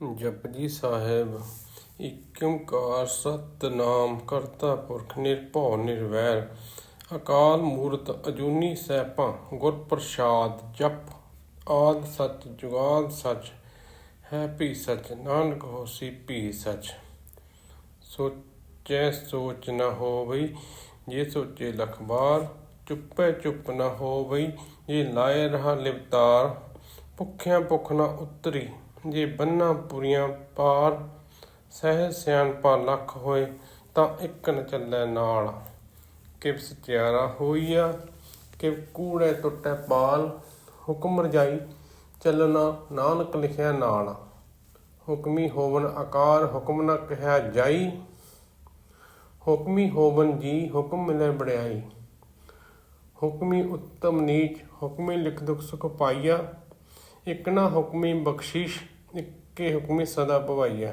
ਜਪਜੀ ਸਾਹਿਬ ਏਕ ਓੰਕਾਰ ਸਤਨਾਮ ਕਰਤਾ ਪੁਰਖ ਨਿਰਭਉ ਨਿਰਵੈਰ, ਅਕਾਲ ਮੂਰਤ ਅਜੂਨੀ ਸੈਭੰ, ਗੁਰ ਪ੍ਰਸਾਦ ਜਪ, ਆਦ ਸਚ ਜੁਗਾਦ ਸਚ, ਹੈ ਭੀ ਸਚ, ਨਾਨਕ ਹੋਸੀ ਭੀ ਸਚ। ਸੋਚੈ ਸੋਚ ਨ ਹੋਵਈ, ਜੇ ਸੋਚੇ ਲਖਬਾਰ ਬਾਰ ਚੁੱਪੈ ਚੁੱਪ ਨ ਹੋਵਈ, ਜੇ ਲਾਏ ਰਹਾ ਲਿਵਤਾਰ, ਭੁੱਖਿਆਂ ਭੁੱਖ ਨਾ ਉਤਰੀ ਜੇ ਬੰਨਾ ਪੁਰੀਆਂ ਪਾਰ ਸਹਿ ਸਿਆਣਪਾ ਲੱਖ ਹੋਏ, ਤਾਂ ਇੱਕ ਨ ਚੱਲੈ ਨਾਲ। ਕਿਵ ਸਚਿਆਰਾ ਹੋਈਆ ਕਿ ਕੂੜੇ ਟੁੱਟੈ ਪਾਲ। ਹੁਕਮ ਰਜਾਈ ਚੱਲਣਾ, ਨਾਨਕ ਲਿਖਿਆ ਨਾਲ। ਹੁਕਮੀ ਹੋਵਨ ਆਕਾਰ, ਹੁਕਮ ਨਾ ਕਹਿਆ ਜਾਈ। ਹੁਕਮੀ ਹੋਵਨ ਜੀ, ਹੁਕਮ ਮਿਲੇ ਬੜਾਈ ਹੁਕਮੀ ਉੱਤਮ ਨੀਚ, ਹੁਕਮੀ ਲਿਖ ਦੁਖ ਸੁਖ ਪਾਈਆ। ਇਕ ਨਾ ਹੁਕਮੀ ਬਖਸ਼ਿਸ਼, ਇਕੇ ਹੁਕਮੀ ਸਦਾ ਭਵਾਈਆ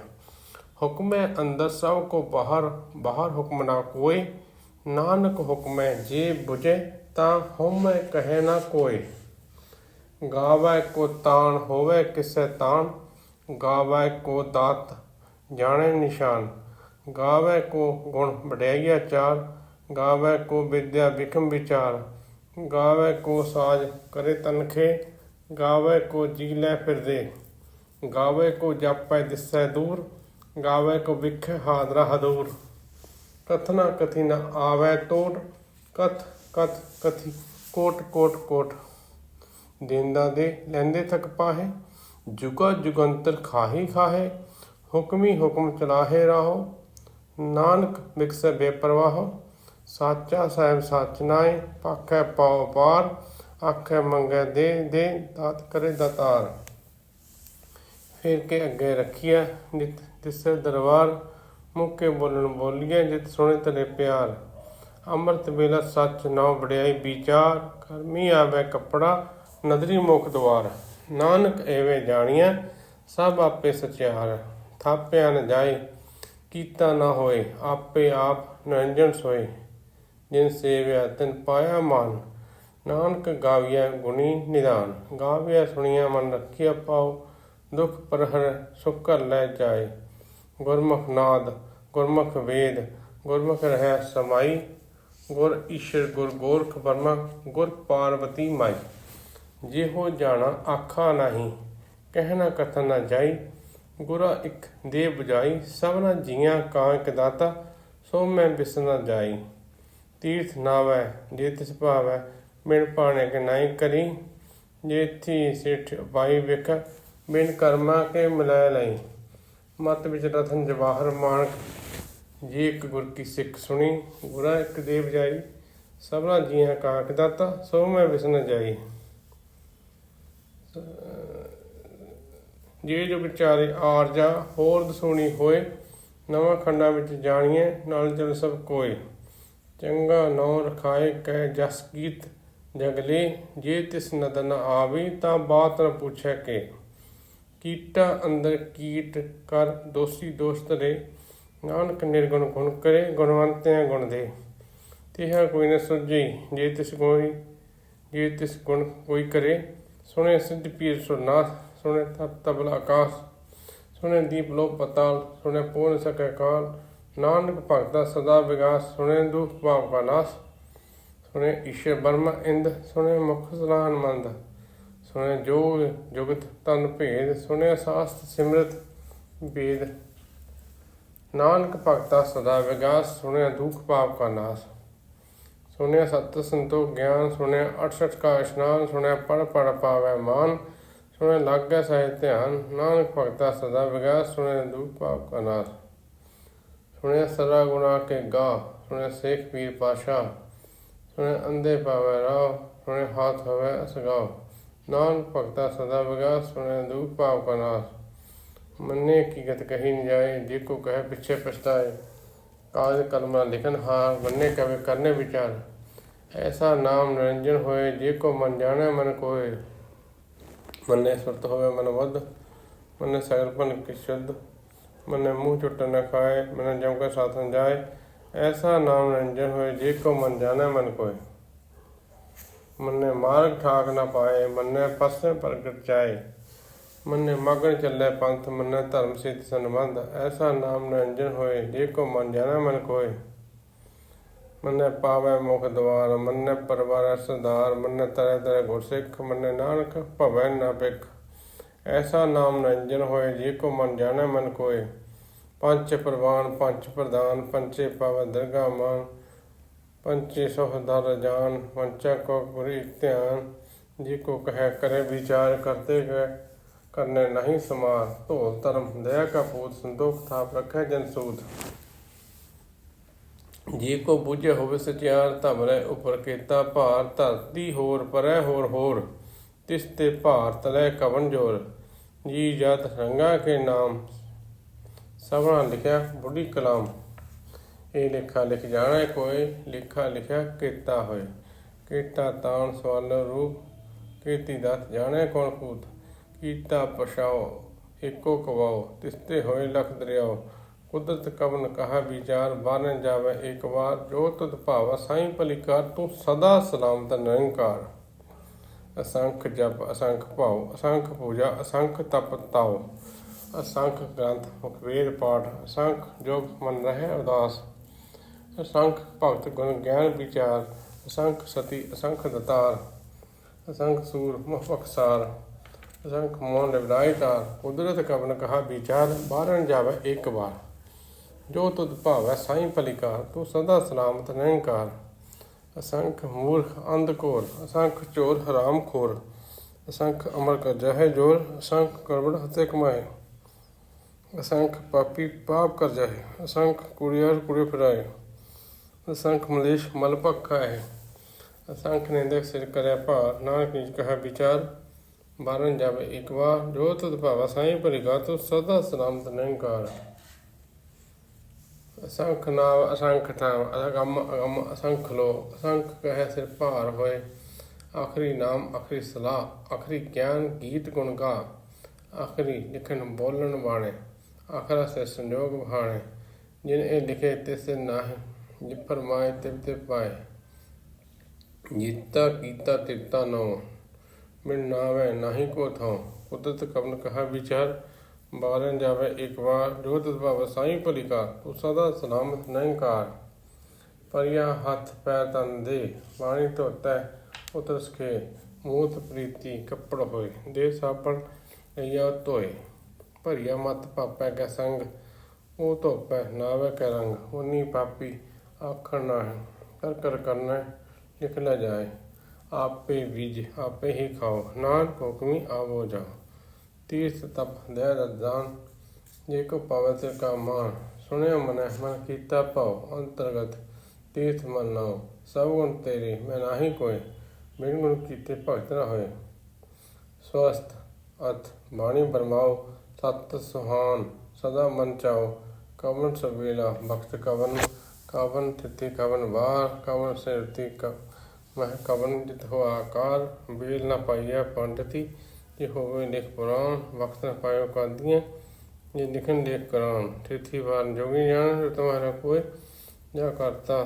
ਹੁਕਮੈ ਅੰਦਰ ਸਭ ਕੋ ਬਾਹਰ ਬਾਹਰ ਹੁਕਮ ਨਾ ਕੋਏ, ਨਾਨਕ ਹੁਕਮੈ ਜੇ 부ਜੈ ਤਾਂ ਹਉਮੈ ਕਹੈ ਨਾ ਕੋਏ। ਗਾਵੈ ਕੋ ਤਾਣ ਹੋਵੇ ਕਿਸੈ ਤਾਣ, ਗਾਵੈ ਕੋ ਦਾਤ ਜਾਣੇ ਨਿਸ਼ਾਨ। ਗਾਵੈ ਕੋ ਗੁਣ ਵਡਿਆਈਆ ਚਾਰ ਗਾਵੈ ਕੋ ਵਿਦਿਆ ਵਿਖਮ ਵਿਚਾਰ। ਗਾਵੈ ਕੋ ਸਾਜ ਕਰੇ ਤਨਖੇ ਗਾਵੈ ਕੋ ਜੀ ਲੈ ਫਿਰਦੇ, ਗਾਵੈ ਕੋ ਜਾਪੈ ਦਿਸੈ ਦੂਰ, ਗਾਵੈ ਕੋ ਵਿਖੇ ਹਾਦਰਾ। ਹਦੂਰ ਕਥਨਾ ਕਥੀ ਨ ਆਵੈ ਟੋਟ ਕਥ ਕਥ ਕਥੀ ਕੋਟ ਕੋਟ ਕੋਟ। ਦੇਂਦਾ ਦੇ ਲੈਂਦੇ ਥਕ ਪਾਹੇ, ਜੁਗਾ ਜੁਗੰਤਰ ਖਾਹੀ ਖਾਹੇ, ਹੁਕਮੀ ਹੁਕਮ ਚਲਾਹੇ ਰਾਹੋ। ਨਾਨਕ ਵਿਕਸੈ ਬੇਪਰਵਾਹੋ, ਸਾਚਾ ਸਾਹਿਬ ਸਚ ਨਾਏ ਪਾਖੈ ਪਾਉ ਪਾਰ ਆਖੈ ਮੰਗੈ ਦੇ ਦੇ ਦਾਤ ਕਰੇ ਦਾਤਾਰ। ਫਿਰ ਕੇ ਅੱਗੇ ਰੱਖਿਆ ਨਿਤ ਤਿਸਰ ਦਰਬਾਰ, ਮੁੱਕੇ ਬੋਲਣ ਬੋਲੀਏ ਜਿਤ ਸੁਣੇ ਤਲੇ ਪਿਆਰ। ਅੰਮ੍ਰਿਤ ਵੇਲਾ ਸੱਚ ਨਾਉ ਵਡਿਆਈ ਵਿਚਾਰ ਕਰਮੀ ਆਵੇ ਕੱਪੜਾ, ਨਦਰੀ ਮੁਖ ਦਵਾਰ। ਨਾਨਕ ਐਵੇਂ ਜਾਣੀਐ, ਸਭ ਆਪੇ ਸਚਿਆਰ। ਥਾਪਿਆ ਨ ਜਾਏ, ਕੀਤਾ ਨਾ ਹੋਏ, ਆਪੇ ਆਪ ਨਿਰੰਜਨ ਸੋਏ। ਜਿਨ ਸੇਵਿਆ ਤਿਨ ਪਾਇਆ ਮਾਨ। ਨਾਨਕ ਗਾਵਿਆ ਗੁਣੀ ਨਿਦਾਨ। ਗਾਵਿਆ ਸੁਣੀਆ ਮਨ ਰੱਖਿਆ ਪਾਉ ਦੁਖ ਪਰਹਰ ਸੁਖ ਲੈ ਜਾਏ। ਗੁਰਮੁਖ ਨਾਦ, ਗੁਰਮੁਖ ਵੇਦ, ਗੁਰਮੁਖ ਰਹਿ ਸਮਾਈ। ਗੁਰ ਈਸ਼ਰ, ਗੁਰ ਗੋਰਖ ਵਰਮਾ, ਗੁਰ ਪਾਰਵਤੀ ਮਾਈ। ਜਿਹੋ ਜਾਣਾ ਆਖਾ ਨਹੀਂ ਕਹਿਣਾ ਕਥਨ ਨਾ ਜਾਈ। ਗੁਰਾ ਇਕ ਦੇ 부ਜਾਈ ਸਭਨਾ ਜੀਆਂ ਕਾ ਇੱਕ ਦਾਤਾ, ਸੋ ਮੈਂ ਬਿਸਨਾ ਜਾਈ। ਤੀਰਥ ਨਾਵੈ, ਜੇ ਤਿਸ ਭਾਵੈ ਮਿਣ ਪਾਣੇ ਕੇ ਨਾਈ ਕਰੀ ਜੇਥੀ ਸਿੱਠ ਪਾਈ ਵੇਖ ਬਿਨ ਕਰਮਾ ਕੇ ਮਿਲਾਇ ਲਈ। ਮਤ ਵਿੱਚ ਰਤਨ ਜਵਾਹਰ ਮਾਨਕ ਜੀ ਇੱਕ ਗੁਰ ਕੀ ਸਿੱਖ ਸੁਣੀ, ਗੁਰਾ ਇੱਕ ਦੇਵ ਜਾਈ ਸਭਨਾ ਜੀਆਂ ਕਾਕ ਦਾਤਾ, ਸੋ ਮੈਂ ਵਿਸਨ ਜਾਈ। ਜੇ ਜੋ ਵਿਚਾਰੇ ਆਰਜਾ ਹੋਰ ਦਸੂਣੀ ਹੋਏ, ਨਵਾਂ ਖੰਡਾਂ ਵਿੱਚ ਜਾਣੀਏ ਨਾਲ ਜਲ ਸਭ ਕੋਏ। ਚੰਗਾ ਨੌ ਰਖਾਏ, ਕਹਿ ਜਸ ਗੀਤ ਜਗਲੇ, ਜੇ ਤਿਸ ਨਦਨ ਆਵੇ ਤਾਂ ਬਾਤ ਨ ਪੁੱਛੈ ਕੇ। ਕੀਟਾ ਅੰਦਰ ਕੀਟ ਕਰ ਦੋਸੀ ਦੋਸਤ ਰੇ ਨਾਨਕ ਨਿਰਗੁਣ ਗੁਣ ਕਰੇ, ਗੁਣਵੰਤਿਆਂ ਗੁਣ ਦੇ। ਤਿਹਾ ਕੋਈ ਨ ਸੁਝੀ, ਜੇ ਤਿਸ ਕੋਈ, ਜੇ ਤਿਸ ਗੁਣ ਕੋਈ ਕਰੇ। ਸੁਣੇ ਸਿੱਧ ਪੀਰ ਸੁਨਾਥ ਸੁਣੇ ਤਪ ਤਬਲਾ ਆਕਾਸ਼। ਸੁਣੇ ਦੀਪ ਲੋ ਪਤਾਲ, ਸੁਣੇ ਪੂਰਨ ਸਕੈ ਕਾਲ। ਨਾਨਕ ਭਗਤਾ ਸਦਾ ਵਿਗਾਸ, ਸੁਣੇ ਦੁਖ ਭਾਵ ਕਾ ਨਾਸ। ਸੁਣੇ ਈਸ਼ਰ ਬਰਮਾ ਇੰਦ ਸੁਣੇ ਮੁਖ ਸਲਾਹਨ ਮੰਦ ਸੁਣੇ ਜੋਗ ਜੁਗਤ ਤਨ ਭੇਦ ਸੁਣੇ ਸਾਸਤ ਸਿਮਰਤ ਵੇਦ ਨਾਨਕ ਭਗਤਾ ਸਦਾ ਵਿਗਾਸ ਸੁਣਿਆ ਦੁਖ ਭਾਵ ਕਾ ਨਾਸ। ਸੁਣਿਆ ਸਤ ਸੰਤੋਖ ਗਿਆਨ ਸੁਣਿਆ 68 ਕਾ ਇਸ਼ਨਾਨ ਸੁਣਿਆ ਪੜ ਪੜ ਪਾਵੈ ਮਾਨ ਸੁਣਿਆ ਲਾਗੈ ਸਹਿ ਧਿਆਨ। ਨਾਨਕ ਭਗਤਾ ਸਦਾ ਵਿਗਾਸ ਸੁਣਿਆ ਦੁਖ ਭਾਵ ਕਾ ਨਾਸ। ਸੁਣਿਆ ਸਦਾ ਗੁਣਾ ਕੇ ਗਾ ਸੁਣਿਆ ਸੇਖ ਪੀਰ ਪਾਸ਼ਾ ਸੁਣਿਆ ਅੰਦੇ ਪਾਵੈ ਰਾਹ ਸੁਣਿਆ ਹਾਥ ਹੋਵੇ ਅਸਗਾਓ ਨਾਨ ਭਗਤਾ ਸਦਾ ਵਿਗਾਸ ਸੁਣਿਆ ਦੁਖ ਭਾਵ ਕਾ ਨਾਸ ਮੰਨੇ ਕੀ ਗਤ ਕਹੀ ਨ ਜਾਏ, ਜੇ ਕੋ ਕਹੇ ਪਿੱਛੇ ਪਛਤਾਏ। ਕਾਜ ਕਲਮਾ ਲਿਖਨ ਹਾਰ, ਮੰਨੇ ਕਵੇ ਕਰਨੇ ਵਿਚਾਰ। ਐਸਾ ਨਾਮ ਨਿਰੰਜਨ ਹੋਏ, ਜੇ ਕੋ ਮਨ ਜਾਣੈ ਮਨ ਕੋਏ। ਮੰਨੇ ਸੁਰਤ ਹੋਵੇ ਮਨ ਵਧ, ਮੰਨੇ ਸਗਲ ਪਨ ਕੀ ਸ਼ੁੱਧ। ਮੰਨੇ ਮੂੰਹ ਚੁੱਟ ਨਾ ਖਾਏ, ਮਨ ਜਮ ਕੇ ਸਾਥਨ ਜਾਏ। ਐਸਾ ਨਾਮ ਨਿਰੰਜਨ ਹੋਏ ਜੇ ਕੋ ਮਨ ਜਾਣੈ ਮਨ ਕੋਏ ਮੰਨੇ ਮਾਰਗ ਠਾਕ ਨਾ ਪਾਏ ਮੰਨੇ ਪਸੇ ਪ੍ਰਗਟ ਚਾਏ ਮੰਨੇ ਮਗਨ ਚੱਲੇ ਪੰਥ ਮੰਨੇ ਧਰਮ ਸਿੱਧ ਸੰਬੰਧ ਐਸਾ ਨਾਮ ਨਿਰੰਜਨ ਹੋਏ ਜੇ ਕੋ ਮਨ ਜਾਣਾ ਮਨ ਕੋਏ ਮੰਨੇ ਪਾਵੇ ਮੁਖ ਦਵਾਰ ਮੰਨੇ ਪਰਵਾਰ ਸਰਦਾਰ ਮੰਨੇ ਤਰੇ ਤਰੇ ਗੁਰਸਿੱਖ ਮੰਨੇ ਨਾਨਕ ਭਵੈ ਨਾ ਬਿਕ ਐਸਾ ਨਾਮ ਨਿਰੰਜਨ ਹੋਏ ਜੇ ਕੋ ਮਨ ਜਾਣਾ ਮਨ ਕੋਏ ਪੰਚ ਪ੍ਰਵਾਨ ਪੰਚ ਪ੍ਰਧਾਨ ਪੰਚੇ ਪਾਵ ਦਰਗਾ ਮਾਨ ਪੰਚੇ ਸੋਹਦਰ ਜਾਨ, ਪੰਚਾ ਕੋ ਗੁਰੀ ਧਿਆਨ, ਜੀ ਕੋ ਕਹੈ ਕਰੇ ਵਿਚਾਰ ਕਰਤੇ ਗਏ ਕਰਨੇ ਨਹੀਂ ਸਮਾਰ ਧੋਲ ਧਰਮ ਦਇਆ ਕਾ ਪੂਤ, ਸੰਤੋਖ ਥਾਪ ਰੱਖੈ ਜਨ ਸੂਤ। ਜੀ ਕੋ ਬੁਝੇ ਹੋਵੇ ਸਚਿਆਰ ਧਮਰੇ ਉਪਰ ਕੀਤਾ ਭਾਰ, ਧਰਤੀ ਹੋਰ ਪਰੈ ਹੋਰ ਹੋਰ, ਤਿਸ ਤੇ ਭਾਰ ਤਲੇ ਕਵਨ ਜੋਰ। ਜੀ ਜਤ ਰੰਗਾ ਕੇ ਨਾਮ ਸਭਨਾ ਲਿਖਿਆ ਬੁੱਢੀ ਕਲਾਮ। ਇਹ ਲੇਖਾ ਲਿਖ ਜਾਣਾ ਕੋਈ ਲੇਖਾ ਲਿਖਿਆ ਕੀਤਾ ਹੋਏ। ਕੀਤਾ ਤਾਣ ਸਵਾਲ ਰੂਪ ਕੀਤੀ ਦਤ ਜਾਣੇ ਕੌਣ ਕੂਤ ਕੀਤਾ ਪਛਾਓ ਏਕੋ ਕਵਾਓ, ਤਿਸਤੇ ਹੋਏ ਲਖ ਦਰਿਆਓ। ਕੁਦਰਤ ਕਵਨ ਕਹਾ ਵਿਚਾਰ ਬਾਰਨ ਜਾਵੇ ਇੱਕ ਵਾਰ। ਜੋ ਤੁਧ ਭਾਵਾ ਸਾਈਂ ਭਲਿਕਾਰ, ਤੂੰ ਸਦਾ ਸਲਾਮਤ ਨਿਰੰਕਾਰ। ਅਸੰਖ ਜਪ, ਅਸੰਖ ਭਾਉ, ਅਸੰਖ ਪੂਜਾ, ਅਸੰਖ ਤਪ ਤਾਉ। ਅਸੰਖ ਗ੍ਰੰਥ ਮੁਖਵੇਦ ਪਾਠ, ਅਸੰਖ ਜੋਗ ਮਨ ਰਹੇ ਉਦਾਸ। ਅਸੰਖ ਭਗਤ ਗੁਣ ਗਿਆਨ ਵਿਚਾਰ, ਅਸੰਖ ਸਤੀ, ਅਸੰਖ ਦਤਾਰ। ਅਸੰਖ ਸੂਰ ਮੁਖਸਾਰ ਅਸੰਖ ਮੋਹਨ ਨਿਵਰਾਇਤਾਰ ਕੁਦਰਤ ਕਵਨ ਕਹਾ ਵਿਚਾਰ ਬਾਰਨ ਜਾਵੇ ਇੱਕ ਵਾਰ। ਜੋ ਤੁਧ ਭਾਵੈ ਸਾਈਂ ਭਲਿਕਾਰ, ਤੂੰ ਸਦਾ ਸਲਾਮਤ ਨਿਰੰਕਾਰ। ਅਸੰਖ ਮੂਰਖ ਅੰਧਕੋਰ ਅਸੰਖ ਚੋਰ ਹਰਾਮ ਖੋਰ। ਅਸੰਖ ਅਮਰ ਕਰ ਜਹੇ ਜੋਰ, ਅਸੰਖ ਕਰਵੜ ਹਤੇ ਕਮਾਏ। ਅਸੰਖ ਪਾਪੀ ਪਾਪ ਕਰ ਜਾਏ ਅਸੰਖ ਕੁੜੀਆਰ ਕੁੜੀ ਫਿਰਾਏ, ਅਸੰਖ ਮਲੇਸ਼ ਮਲ ਪੱਕਾ ਹੈ। ਅਸੰਖ ਨਿੰਦਕ ਸਿਰ ਕਰਿਆ ਭਾਰ, ਨਾਨਕ ਨਿਜ ਕਹਾ, ਵਿਚਾਰ, ਬਾਰਨ ਜਾਵੇ ਇੱਕ ਵਾਰ, ਜੋ ਤੁਧ ਭਾਵਾ ਸਾਈਂ ਭਲਿਕਾਰ ਤੂੰ ਸਦਾ ਸਲਾਮਤ ਨਿਰੰਕਾਰ ਅਸੰਖ ਨਾਮ, ਅਸੰਖ ਥਾਮ ਅਗੰਮ ਅਗੰਮ, ਅਸੰਖ ਲੋ ਅਸੰਖ ਕਹੇ ਸਿਰ ਭਾਰ ਹੋਏ, ਆਖਰੀ ਨਾਮ, ਆਖਰੀ ਸਲਾਹ, ਆਖਰੀ ਗਿਆਨ, ਗੀਤ ਗੁਣ ਗਾ, ਆਖਰੀ ਲਿਖਣ ਬੋਲਣ ਵਾਲੇ ਆਖਰਾ ਸੇ ਸੰਜੋਗ ਵਹਾਣੇ ਜਿਨ ਇਹ ਲਿਖੇ ਤਿਸ ਨਾਹੀਂ ਜਿ ਫਰਮਾਏ ਤਿਵ ਤੇ ਪਾਏ। ਜੀਤਾ ਕੀਤਾ ਤਿਰਤਾ ਨੋ ਮਿਲ ਨਾਵੇ ਨਹੀਂ ਕੋ ਥਾਉ। ਕੁਦਰਤ ਕਵਨ ਕਹਾ ਵਿਚਾਰ ਬਾਰਨ ਜਾਵੇ ਇੱਕ ਵਾਰ, ਜੋ ਤਤ ਭਾਵ ਸਾਈਂ ਭਲਿਕਾ ਤੂੰ ਸਦਾ ਸਲਾਮਤ ਨਿਰੰਕਾਰ ਪਰਿਆ ਹੱਥ ਪੈ ਤਨ ਦੇ ਪਾਣੀ ਧੋਤੈ, ਉਤਰਸ ਕੇ ਮੂਤ ਪ੍ਰੀਤੀ ਕੱਪੜ ਹੋਏ। ਦੇ ਸਾਪਣ ਲਿਆ ਧੋਏ। ਭਰੀਆ ਮਤ ਪਾਪੈ ਕੈ ਸੰਗ, ਉਹ ਧੋਪੈ ਨਾਵੇ ਕੈ ਰੰਗ ਉਨੀ ਪਾਪੀ ਆਖਣ ਨਾ ਹੈ ਕਰ ਕਰ ਕਰਨਾ, ਲਿਖ ਨਾ ਜਾਏ, ਆਪੇ ਬੀਜ, ਆਪੇ ਹੀ ਖਾਓ, ਨਾਨਕ ਹੁਕਮੀ ਆਵੋ ਜਾਓ। ਤੀਰਥ ਤਪ, ਦਇਆ ਦਾਨ, ਜੇ ਕੋ ਪਵਿੱਤਰ ਕਾ ਮਾਨ ਸੁਣਿਆ ਮਨ ਮਨ ਕੀਤਾ ਭਾਉ, ਅੰਤਰਗਤ ਤੀਰਥ ਮਨ ਨਾਉ ਸਭ ਗੁਣ ਤੇਰੇ, ਮੈਂ ਨਾਹੀ ਕੋਏ, ਬਿਨ ਗੁਣ ਕੀਤੇ ਭਗਤ ਨਾ ਹੋਏ। ਸਵਸਤ ਅਤ ਬਾਣੀ ਬਰਮਾਓ ਸਤ ਸੁਹਾਨ, ਸਦਾ ਮਨ ਚਾਓ। ਕਵਨ ਸਵੇਲਾ ਭਗਤ ਕਵਨ ਕਵਨ ਤਿਤੀ ਕਵਨ ਵਾਰ, ਕਵਨ ਸਿਰਤੀ ਕ, ਮਹ ਕਵਨ ਜਿਤ ਹੋ ਆਕਾਰ। ਬੇਲ ਨਾ ਪਾਈਆ ਪੰਡਤੀ, ਜੇ ਹੋਵੇ ਲਿਖ ਪੁਰਾਣ, ਵਕਤ ਨ ਪਾਇਓ ਕਾਦੀਆਂ ਜੇ ਲਿਖਣ ਲੇਖ ਕਰਾਨ ਤਿਥੀ ਵਾਰ ਜੋਗੀ ਜਾਣ ਤੁਹਾਰਾ ਕੋਈ ਜਾ ਕਰਤਾ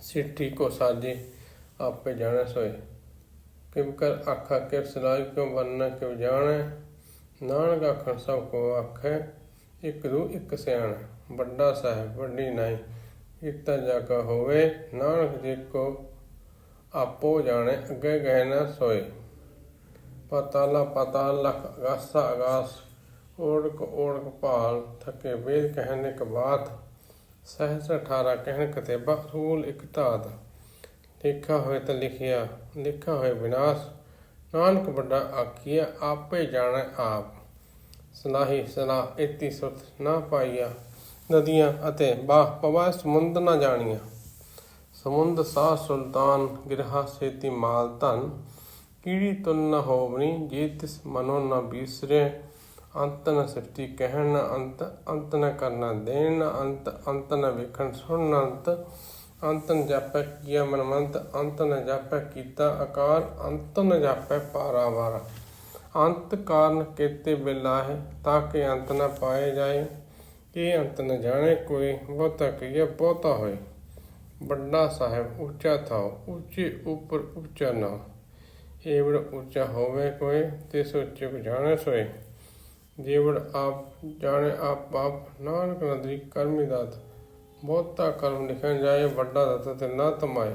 ਸਿੱਠੀ ਕੋ ਸਾਜੇ, ਆਪੇ ਜਾਣੈ ਸੋਏ। ਕਿਮ ਕਰ ਆਖਾ ਕਿਰ ਸਲਾਈ ਕਿਉ ਬੰਨਾ, ਕਿਉ ਜਾਣੈ ਨਾਨਕ ਆਖਣ ਸਭ ਕੋ ਆਖੈ, ਇੱਕ ਰੂ ਇਕ ਸਿਆਣ, ਵੱਡਾ ਸਾਹਿਬ ਵੱਡੀ ਨਾਈ। ਇਤਾ ਜਾ ਕਾ ਹੋਵੇ, ਨਾਨਕ ਜੀ ਕੋ ਆਪੋ ਜਾਣੇ, ਅੱਗੇ ਗਏ ਨਾ ਸੋਏ। ਪਤਾਲਾ ਪਤਾਲ ਲਖ ਅਗਾਸਾ ਅਗਾਸ, ਓੜਕ ਓੜਕ ਭਾਲ ਥਕੇ ਵੇਦ ਕਹਿਣ ਇੱਕ ਬਾਤ। ਸਹਿਸ 18 ਕਹਿਣ ਕਤੇਬਾ ਰੂਲ ਇੱਕ ਧਾਤ। ਲਿਖਾ ਹੋਏ ਤਾਂ ਲਿਖਿਆ ਲਿਖਾ ਹੋਏ ਵਿਨਾਸ਼। ਨਾਨਕ ਵੱਡਾ ਆਖੀਆ ਆਪੇ ਜਾਣੈ ਆਪ। ਸਲਾਹੀ ਸਲਾਹ, ਇਤੀ ਸੁਤ ਨਾ ਪਾਈਆ ਨਦੀਆਂ ਅਤੇ ਬਾਹ ਪਵਾ ਸਮੁੰਦ ਨਾ ਜਾਣੀਆਂ ਸਮੁੰਦ ਸਾਹ ਸੁਲਤਾਨ, ਗਿਰਹਾ ਸੇਤੀ ਮਾਲ ਧਨ। ਕੀੜੀ ਤੁਨ ਨ ਹੋਵਣੀ ਜੇ ਤਿਸ ਮਨੋ ਨ ਬੀਸਰੇ। ਅੰਤ ਨ ਸ੍ਰਿਸ਼ਟੀ ਕਹਿਣ ਨ ਅੰਤ ਅੰਤ ਨ ਕਰਨਾ ਦੇਣ ਨ ਅੰਤ ਅੰਤ ਨ ਵੇਖਣ ਸੁਣ ਨ ਅੰਤ। ਅੰਤ ਨ ਜਾਪੈ ਕੀਆ ਮਨਮੰਤ ਅੰਤ ਨ ਜਾਪੈ ਕੀਤਾ ਆਕਾਰ ਅੰਤ ਨ ਜਾਪੈ ਪਾਰਾਵਾਰ। ਅੰਤ ਕਾਰਨ ਕੇਤੇ ਬਿਲਾਹੇ, ਤਾਂ ਕਿ ਅੰਤ ਨ ਪਾਏ ਜਾਏ। ਇਹ ਅੰਤ ਨ ਜਾਣੇ ਕੋਈ, ਬਹੁਤਾ ਕਹੀਏ ਬਹੁਤਾ ਹੋਏ। ਵੱਡਾ ਸਾਹਿਬ, ਉੱਚਾ ਥਾਓ ਉੱਚੇ ਉਪਰ ਉੱਚਾ ਨਾ ਏਵੜ ਉੱਚਾ ਹੋਵੇ ਕੋਈ ਤੇ ਸੋਚੇ ਕੋ ਜਾਣੇ ਸੋਏ। ਜੇਵੜ ਆਪ, ਜਾਣੇ ਆਪ ਆਪ, ਨਾਨਕ ਨਦਰੀ ਕਰਮੀ ਦਾਤ। ਬਹੁਤਾ ਕਰਮ ਲਿਖਣ ਜਾਏ, ਵੱਡਾ ਦਤ ਤੇ ਨਾ ਤਮਾਏ।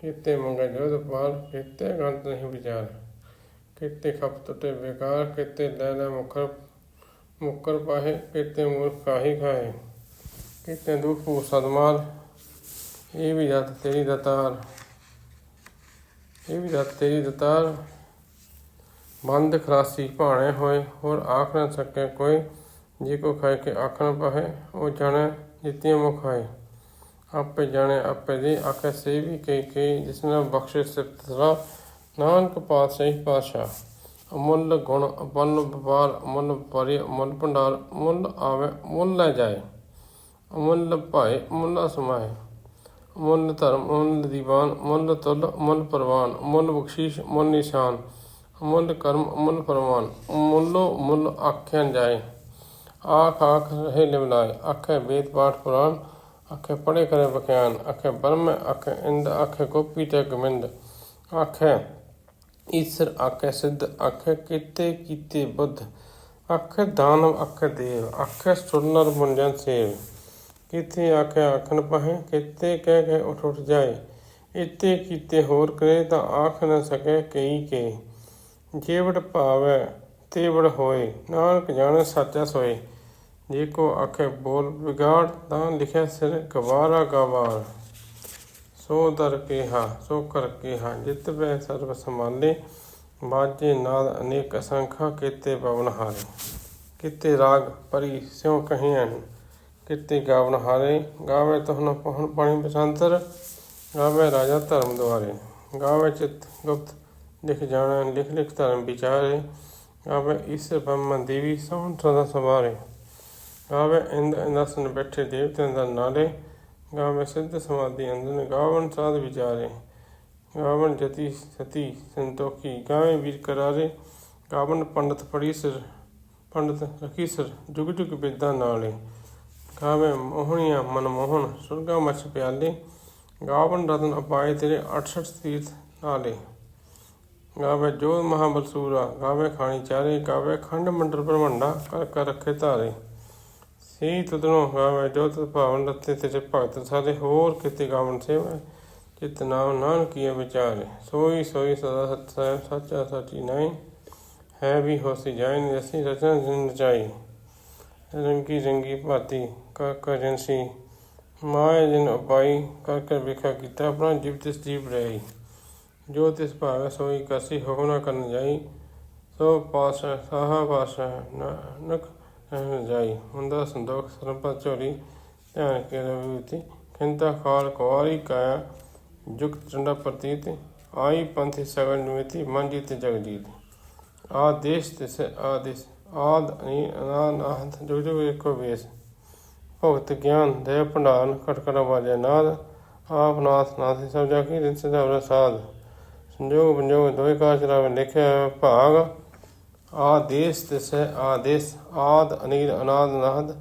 ਕਿਤੇ ਮੰਗੇ ਜੋਦ ਪਾਲ ਕਿਤੇ ਗੰਤ ਨਹੀਂ ਵਿਚਾਰ। ਕਿਤੇ ਖਪ ਟੁੱਟੇ ਬੇਕਾਰ ਕਿਤੇ ਲੈ ਲੈ ਮੁਖਰ ਮੁਕਰ ਪਾਹੇ, ਕਿਤੇ ਮੂਰਖ ਕਾਹੀ ਖਾਏ। ਕਿਤੇ ਦੁਖ ਭੂ ਸਦਮਾਲ, ਇਹ ਵੀ ਜਤ ਤੇਰੀ ਦਤਾਰ। ਇਹ ਵੀ ਜਤ ਤੇਰੀ ਦਤਾਰ। ਬੰਦ ਖਰਾਸੀ ਭਾਣੇ ਹੋਏ, ਹੋਰ ਆਖ ਨਾ ਸਕੇ ਕੋਈ, ਜੇ ਕੋ ਖਾਏ ਕੇ ਆਖਣ ਪਾਹੇ, ਉਹ ਜਾਣੇ ਜਿਤਿਆਂ ਮੁਖ ਆਏ। ਆਪੇ ਜਾਣੇ, ਆਪੇ ਦੇ, ਆਖੇ ਸੇ ਵੀ ਕਈ ਕਈ ਜਿਸਨੇ ਬਖਸ਼ੇ ਸਿਫਤਰਾ ਨਾਨਕ ਪਾਤਸ਼ਾਹੀ ਪਾਤਸ਼ਾਹ, ਅਮੁੱਲ ਗੁਣ ਅਪੰਨ ਵਪਾਰ, ਅਮੁੱਲ ਵਪਾਰੀ, ਅਮੁੱਲ ਭੰਡਾਰ ਮੁੱਲ ਆਵੇ ਮੁੱਲ ਲੈ ਜਾਏ। ਅਮੁੱਲ ਭਾਏ ਮੁੱਲ ਸਮਾਏ ਮੁੱਲ ਧਰਮ ਮੁੱਲ ਦੀਵਾਨ ਮੁੱਲ ਤੁਲ ਮੁੱਲ ਪ੍ਰਵਾਨ ਮੁੱਲ ਬਖਸ਼ੀਸ਼ ਮੁੱਲ ਨਿਸ਼ਾਨ ਮੁੱਲ ਕਰਮ ਮੁੱਲ ਫਰਮਾਨ, ਅਮੁੱਲੋ ਮੁੱਲ ਆਖਿਆ ਜਾਏ। ਆਖ ਆਖ ਰਹੇ ਲਿਵਲਾਏ ਆਖੇ ਵੇਦ ਪਾਠ ਪੁਰਾਨ ਆਖੇ ਪੜੇ ਕਰੇ ਬਖਿਆਨ ਆਖੇ ਬਰਮ ਆਖੇ ਇੰਦ, ਆਖੇ ਗੋਪੀ ਤੇ ਗਮਿੰਦ ਆਖੇ, ਈਸ਼ਰ ਆਖੇ ਸਿੱਧ, ਆਖੇ ਕੀਤੇ ਕੀਤੇ ਬੁੱਧ। ਆਖੇ ਦਾਨਵ, ਆਖੇ ਦੇਵ, ਆਖੇ ਸੁਰਨਰ ਮੁੰਜਨ ਸੇਵ। ਕਿਤੇ ਆਖੇ ਆਖਣ ਪਹੇ, ਕਿਤੇ ਕਹਿ ਕੇ ਉਠ ਉਠ ਜਾਏ। ਇਤੇ ਕੀਤੇ ਹੋਰ ਕਰੇ ਤਾਂ ਆਖ ਨਾ ਸਕੇ ਕਈ ਕੇ ਜੇਵੜ ਭਾਵੈ ਤੇਵੜ ਹੋਏ, ਨਾਨਕ ਜਾਣੇ ਸੱਚਾ ਸੋਏ। ਜੇ ਕੋ ਆਖੇ ਬੋਲ ਵਿਗਾੜ, ਤਾਂ ਲਿਖਿਆ ਸਿਰ ਗਵਾਰਾ ਗਵਾਰ। ਸੋ ਦਰ ਕੇਹਾ, ਸੋ ਕਰ ਕੇਹਾ, ਜਿਤ ਬੈ ਸਰਬ ਸੰਭਾਲੇ। ਬਾਜੇ ਨਾਦ ਅਨੇਕ ਅਸੰਖਾ ਕੀਤੇ ਪਵਨ ਹਾਰੇ। ਕੀਤੇ ਰਾਗ ਪਰੀ ਸਿਉ ਕਹੀਆਂ ਕਿਤੇ ਗਾਵਨ ਹਾਰੇ। ਗਾਵੇ ਤਹਨ ਪਹਨ ਪਾਣੀ ਬਸੰਤਰ, ਗਾਵੇ ਰਾਜਾ ਧਰਮ ਦੁਆਰੇ। ਗਾਵੇ ਚਿਤ ਗੁਪਤ, ਲਿਖ ਜਾਣਾ, ਲਿਖ ਲਿਖ ਧਰਮ ਵਿਚਾਰੇ। ਗਾਵੇ ਇਸ ਬ੍ਰਹਮ ਦੇਵੀ ਸੌਣ ਸਦਾ ਸਵਾਰੇ। ਗਾਵੇ ਇੰਦ ਇੰਦਸਨ ਬੈਠੇ ਦੇਵਤਿਆਂ ਦਾ ਨਾਲੇ। ਗਾਵੇ ਸਿੱਧ ਸਮਾਧੀ ਅੰਦਨ ਗਾਵਨ ਸਾਧ ਵਿਚਾਰੇ। ਗਾਵਨ ਜਤੀ ਸਤੀ ਸੰਤੋਖੀ ਗਾਵੇ ਵੀਰ ਕਰਾਰੇ। ਗਾਵਨ ਪੰਡਤ ਪੜੀ ਸਿਰ, ਪੰਡਤ ਰਖੀ ਸਿਰ ਜੁਗ ਜੁਗ ਬਿਦਾਂ ਨਾਲੇ। ਗਾਵੇ ਮੋਹਣੀਆਂ ਮਨ ਮੋਹਨ ਸੁਰਗਾ ਮਛ ਪਿਆਲੇ। ਗਾਵਨ ਰਤਨ ਅਪਾਏ ਤੇਰੇ 68 ਤੀਰਥ ਨਾਲੇ। ਗਾਵੇ ਜੋ ਮਹਾਬਲਸੂਰਾ ਗਾਵੇ ਖਾਣੀ ਚਾਰੇ, ਗਾਵੇ ਖੰਡ ਮੰਡਲ ਬ੍ਰਹਮੰਡਾ, ਕਰ ਕਰ ਰੱਖੇ ਧਾਰੇ। ਸੀ ਤੁਧਨੋਂ ਗਾਵੇ ਜੋ ਤੁ ਭਾਵਨ ਰਤੇ ਤੇਰੇ ਭਗਤ ਸਾਰੇ, ਹੋਰ ਕਿਤੇ ਗਾਵਨ ਸੇਵਾ, ਚਿਤ ਨਾਮ ਨਾਨਕੀਏ ਵਿਚਾਰੇ। ਸੋਈ ਸੋਈ ਸਦਾ ਸਤ ਸਹਿ ਸੱਚਾ ਸੱਚੀ ਨਹੀਂ ਹੈ ਵੀ ਹੋਸੀ ਜਾਏ ਨੀ ਅਸੀਂ ਰਚਨਾ ਜਿਨ ਜਾਈ ਰੰਗੀ ਰੰਗੀ ਭਾਤੀ, ਕਰ ਕਰ ਜਨਸੀ ਮਾਇਆ ਜਿਨ ਉਪਾਈ, ਕਰ ਕਰ ਵਿਖਾ ਕੀਤਾ, ਆਪਣਾ ਜੀਵ ਤਿਸ ਜੀਵ ਰਹੀ। ਜੋ ਤਿਸ ਭਾਵ ਸੋਈ ਕਸੀ ਹੋ ਨਾ ਕਰਨ ਜਾਈ, ਸੋ ਪਾਸ ਸਾਹਾ ਪਾਸ ਨਾਨਕ ਰਹਿਣ ਜਾਈ। ਹੁੰਦਾ ਸੰਦੋਖ ਸਰਪਾ ਝੋਲੀ, ਧਿਆਨ ਕੇ ਰਵਿਤੀ ਖਿੰਤਾ ਖਾਲ ਕੁਆਰੀ ਕਾਇਆ, ਜੁਗਤ ਚੰਡਾ ਪ੍ਰਤੀਤ, ਆਈ ਪੰਥੀ ਸਗਲ ਨਿਮਿਤੀ, ਮਨ ਜੀਤ ਜਗ ਜੀਤ। ਆਦੇਸ਼ ਤਿਸ ਆਦੇਸ਼, ਆਦ ਅਨੀ ਅਨਾਨਾਹਤ ਜੁਗ ਜੁਗ ਇੱਕੋ ਵੇਸ। ਭਗਤ ਗਿਆਨ ਦੇ ਭੰਡਾਰ ਖਟਕੜ ਵਾਜੇ ਨਾਦ, ਆਪ ਨਾਥ ਨਾਥੀ, ਸਭ ਜਾ ਕੀ ਰਿਤ ਸਦਾ ਸਾਧ। ਸੰਜੋਗ ਬੰਜੋਗ ਦੋਇ ਕਾਚ ਰਾਵ ਲਿਖਿਆ ਭਾਗ। ਆਦੇਸ਼ ਤਿਸੈ ਆਦੇਸ਼, ਆਦ ਅਨੀਲ ਅਨਾਦ, ਨਾਦ।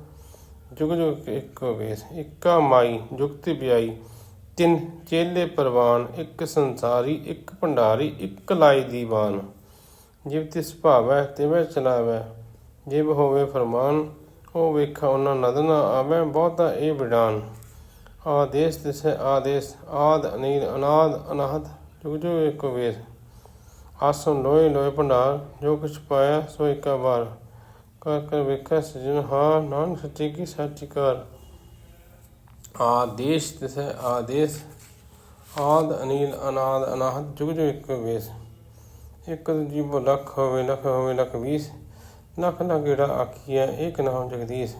ਜੁਗ ਜੁਗ ਇੱਕੋ ਵੇਸ, ਇੱਕਾ ਮਾਈ, ਜੁਗਤੀ ਬਿਆਈ ਤਿੰਨ ਚੇਲੇ ਪਰਵਾਨ, ਇੱਕ ਸੰਸਾਰੀ, ਇੱਕ ਭੰਡਾਰੀ, ਇੱਕ ਲਾਈ ਦੀਵਾਨ। ਜਿਵ ਤਿਸ ਭਾਵੈ, ਤਿਵੇਂ ਚਲਾਵੈ। ਜਿਵ ਹੋਵੇ ਫਰਮਾਨ, ਉਹ ਵੇਖਾ ਉਹਨਾਂ ਨਦ ਨਾ ਆਵੇ, ਬਹੁਤਾ ਇਹ ਵਿਡਾਨ। ਆਦੇਸ਼ ਤਿਸੈ ਆਦੇਸ਼, ਆਦ ਅਨੀਲ ਅਨਾਦ ਅਨਾਹਦ ਜੁਗ ਜੁਗ ਇੱਕੋ ਵੇਸ ਆਸਨ ਲੋਏ ਲੋਏ ਭੰਡਾਰ, ਜੋ ਕੁਛ ਪਾਇਆ ਸੋ ਇੱਕਾ ਵਾਰ। ਕਰ ਕਰ ਵੇਖਿਆ ਸਜਣ, ਹਾਂ ਨਾਨਕ ਸੱਚੀ ਕੀ ਸੱਚੀ ਕਰ ਆਦੇਸ਼ ਤਿਸੈ ਆਦੇਸ਼, ਆਦ ਅਨੀਲ ਅਨਾਦ ਅਨਾਹਤ ਜੁਗ ਜੁਗ ਇੱਕ ਵੇਸ ਇੱਕ ਜੀਵ ਲੱਖ ਹੋਵੇ ਲੱਖ ਹੋਵੇ, ਲੱਖ ਵੀਸ। ਲੱਖ ਲੱਖ ਗੇੜਾ ਆਖੀਐ ਇੱਕ ਨਾਮ ਜਗਦੀਸ਼।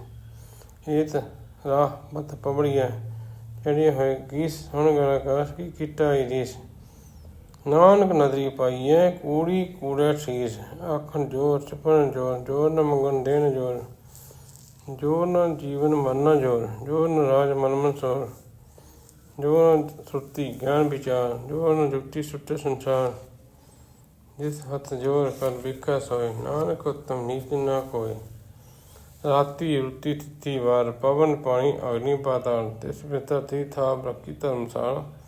ਏਤ ਰਾਹ ਮਤ ਪਵੜੀਐ ਜਿਹੜੀ ਹੋਏ ਗੀਸ, ਹੁਣ ਗਣਾ ਕਾਸ਼ ਕੀ ਕੀਤਾ ਈਦੀਸ ਨਾਨਕ ਨਦਰੀ ਪਾਈਐ, ਕੂੜੀ ਕੂੜੇ ਸੀਸ। ਆਖਣ ਜੋਰ ਚਪਣ ਜੋਰ ਜੋਰ ਨ ਮੰਗਣ ਦੇਣ ਜੋਰ। ਜੋਰ ਨ ਜੀਵਨ ਮਰਨ ਜੋਰ। ਜੋਰ ਨ ਰਾਜ ਮਨ ਮਨਸੋਰ ਜੋਰ ਨ ਸੁਰਤੀ ਗਿਆਨ ਵਿਚਾਰ। ਜੋਰ ਨ ਜੁਗਤੀ ਸੁੱਟੇ ਸੰਸਾਰ। ਜਿਸ ਹੱਥ ਜੋਰ ਕਰ ਵਿਖਾ ਸੋਏ, ਨਾਨਕ ਉਤਮ ਨੀਚ ਨਾ ਕੋਏ। ਰਾਤੀ ਰੁੱਤੀ ਤਿੱਤੀ ਵਾਰ, ਪਵਨ ਪਾਣੀ ਅਗਨੀ ਪਾਤਾਲ। ਤਿਸ ਪਿਤਾ ਤੀ ਥਾ ਬਰਕੀ ਧਰਮਸਾਲ।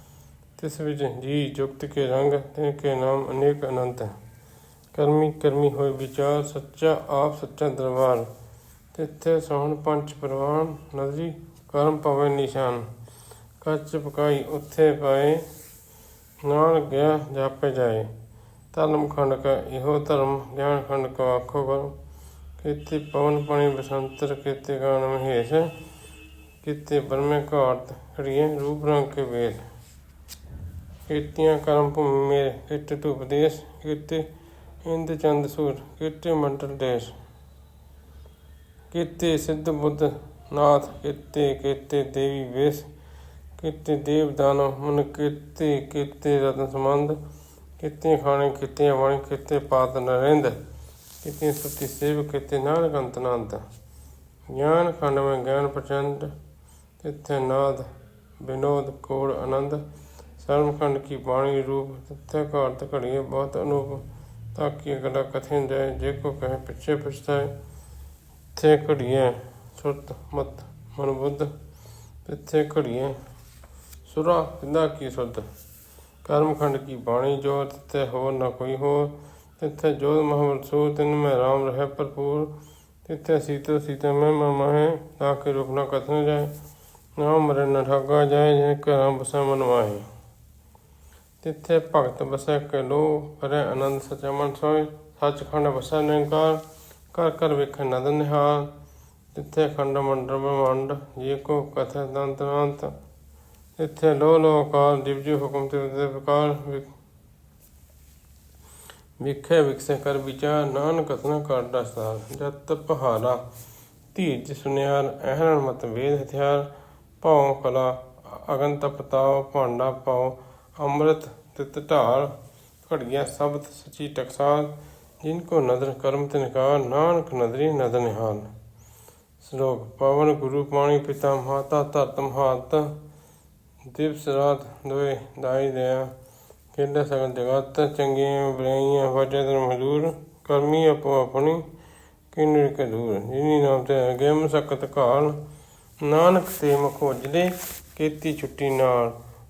ਤਿਸ ਵਿੱਚ ਜੀ ਜੁਗਤ ਕੇ ਰੰਗ ਤੇ ਕੇ ਨਾਮ ਅਨੇਕ ਅਨੰਤ ਹੈ। ਕਰਮੀ ਕਰਮੀ ਹੋਏ ਵਿਚਾਰ ਸੱਚਾ, ਆਪ ਸੱਚਾ ਦਰਬਾਰ। ਤਿੱਥੇ ਸੋਹਣ ਪੰਜ ਪ੍ਰਵਾਨ ਨਜ਼ਰੀ ਕਰਮ ਪਵੇ ਨਿਸ਼ਾਨ। ਕੱਚ ਪਕਾਈ ਉੱਥੇ ਪਾਏ, ਨਾਲ ਗਿਆ ਜਾਪੇ ਜਾਏ। ਧਰਮ ਖੰਡ ਕਾ ਇਹੋ ਧਰਮ, ਗਿਆਨ ਖੰਡ ਕਾ ਆਖੋ ਕਰਮ। ਕਿਤੇ ਪਵਨ ਪਾਣੀ ਬਸੰਤਰ, ਕਿਤੇ ਗਾਨ ਮਹੇਸ਼, ਕਿਤੇ ਬਰਮੇ ਘਾਟ ਖੜੀਏ ਰੂਪ ਰੰਗ ਕੇ ਵੇਲ। ਕੀਤੀਆਂ ਕਰਮ ਭੂਮੀ ਮੇਰੇ ਕਿਤੇ ਤੂ ਉਪਦੇਸ਼ ਕਿਤੇ ਇੰਦ ਚੰਦ ਸੂਰ, ਕਿਤੇ ਮੰਡਲ ਦੇਸ਼। ਕਿਤੇ ਸਿੱਧ ਬੁੱਧ ਨਾਥ, ਕਿਤੇ ਕਿਤੇ ਦੇਵੀ ਵੇਸ, ਕਿਤੇ ਦੇਵ ਦਾਨਵ ਮਨ, ਕਿਤੇ ਕਿਤੇ ਰਤਨ ਸੰਬੰਧ, ਕਿਤੇ ਖਾਣੇ, ਕੀਤੇ ਵਾਣੀ, ਕਿਤੇ ਪਾਤ ਨਰਿੰਦ, ਕਿਤੇ ਸੁਤੀ ਸੇਵ, ਕੀਤੇ ਨਾਨਕ ਅੰਤ ਗਿਆਨ ਖੰਡ ਮੈਂ ਗਿਆਨ ਪ੍ਰਚੰਡ ਤਿੱਥੇ ਨਾਦ ਵਿਨੋਦ ਕੋੜ ਆਨੰਦ ਸਰਮ ਖੰਡ ਕੀ ਬਾਣੀ ਰੂਪ, ਤਿੱਥੇ ਘਾਟ ਘੜੀਏ ਬਹੁਤ ਅਨੂਪ ਤਾਕੀ ਅਗਲਾ ਕਥਿਨ ਜਾਏ, ਜੇ ਕੋ ਕਹੇ ਪਿੱਛੇ ਪਛਤਾਏ ਤਿੱਥੇ ਘੜੀਏ ਸੁਰਤ, ਮਤ, ਮਨ ਬੁੱਧ, ਤਿੱਥੇ ਘੜੀਏ ਸੁਰਾ ਕਿੰਦਾ ਕੀ ਸੁਧ ਕਰਮ ਖੰਡ ਕੀ ਬਾਣੀ ਜੋ, ਤਿੱਥੇ ਹੋਰ ਨਾ ਕੋਈ ਹੋਰ, ਤਿੱਥੇ ਜੋਤ ਮਹਮਦ ਸੋ, ਤਿਨ ਮੈਂ ਰਾਮ ਰਹਿ ਭਰਪੂਰ, ਤਿੱਥੇ ਸੀਤੋ ਸੀਤਾ ਮੈਂ ਮਮਾ ਹੈ ਤਾਂ ਕਿ ਰੂਪ ਨਾ ਕਥਨ ਜਾਏ, ਨਾ ਮਰੇ ਨਾ ਠਾਗਾ ਜਾਏ ਜੇ ਘਰਾਂ ਬਸੈ ਭਗਤ ਬਸੈ ਕੇ ਲੋ ਕਰੇ ਆਨੰਦ ਸਚਾ ਮਨ ਸੋਏ, ਸੱਚਖੰਡ ਬਸੈ ਨਿਰੰਕਾਰ ਕਰ ਕਰ ਵੇਖੈ ਨਦ ਨਿਹਾਲ, ਤਿੱਥੇ ਖੰਡ ਮੰਡਲ ਬ੍ਰਹਮੰਡ, ਜੇ ਕੋ ਕਥੈ ਦੰਤ ਅੰਤ ਇੱਥੇ ਲੋ ਲੋ ਕਾਲ ਦਿਵਜੀ ਹੁਕਮ ਤੇ ਉਦੇ ਵਿਕਾਰ, ਵਿਖੇ ਵਿਕਸੇ ਕਰ ਵਿਚਾਰ, ਨਾਨਕ ਕਥਨਾ ਕਰਦਾ ਸਾਰ, ਜਤ ਪਹਾਰਾ ਧੀਰਜ ਸੁਨਿਆਰ, ਅਹਰਣ ਮਤ ਵੇਦ ਹਥਿਆਰ, ਭਉ ਕਲਾ ਅਗਨ ਤਪਤਾਉ ਭਾਂਡਾ ਪਾਉ ਅੰਮ੍ਰਿਤ ਤਿਤ ਢਾਲ ਘੜੀਆਂ ਸਭ ਸੱਚੀ ਟਕਸਾਲ, ਜਿਨ ਕੋ ਨਦਰ ਕਰਮ ਤਿਨਕਾਰ ਨਾਨਕ ਨਦਰੀ ਨਦਰ ਨਿਹਾਲ। ਸ਼ਲੋਕ, ਪਵਨ ਗੁਰੂ ਪਾਣੀ ਪਿਤਾ ਮਾਤਾ ਧਰਤ ਮਹਾਤ, ਦਿਵਸ ਰਾਤ ਦੋਏ ਦਾਈ ਦਿਆ ਖੇਡਾ ਸਗਲ ਜਗਤ, ਚੰਗੀਆਂ ਬੁਰਾਈਆਂ, ਵਾਜੇ ਦਰ ਮਜ਼ਦੂਰ, ਕਰਮੀ ਆਪੋ ਆਪਣੀ ਕਿਨਰ ਕੇ ਦੂਰ। ਜਿਨੀ ਨਾਮ ਤੇ ਅਗੇ ਮਸਕਤ ਕਾਲ ਨਾਨਕ ਤੇ ਮਖੋਜਲੇ ਕੀਤੀ ਛੁੱਟੀ ਨਾਲ।